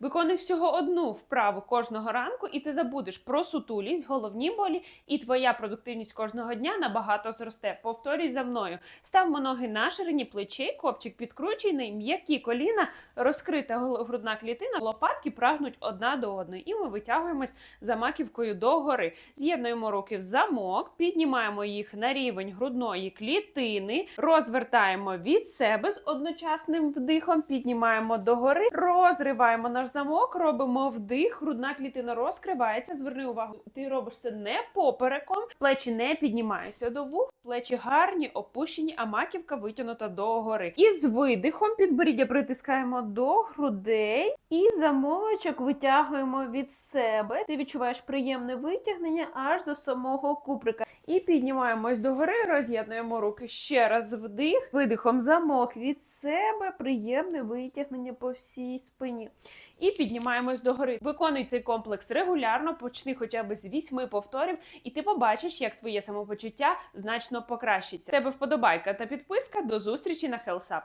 Виконуй всього одну вправу кожного ранку, і ти забудеш про сутулість, головні болі, і твоя продуктивність кожного дня набагато зросте. Повторюй за мною. Ставимо ноги на ширині плечей, копчик підкручений, м'які коліна, розкрита грудна клітина, лопатки прагнуть одна до одної. І ми витягуємось за маківкою догори. З'єднуємо руки в замок, піднімаємо їх на рівень грудної клітини, розвертаємо від себе з одночасним вдихом, піднімаємо догори, розриваємо наш замок, робимо вдих, грудна клітина розкривається. Зверни увагу, ти робиш це не попереком, плечі не піднімаються до вух, плечі гарні, опущені, а маківка витягнута догори. І з видихом підборіддя притискаємо до грудей і замочок витягуємо від себе. Ти відчуваєш приємне витягнення аж до самого куприка. І піднімаємось догори, роз'єднуємо руки ще раз вдих, видихом замок від себе, приємне витягнення по всій спині. І піднімаємось догори. Виконуй цей комплекс регулярно, почни хоча б з вісьми повторів, і ти побачиш, як твоє самопочуття значно покращиться. Тебе вподобайка та підписка. До зустрічі на HealthUp!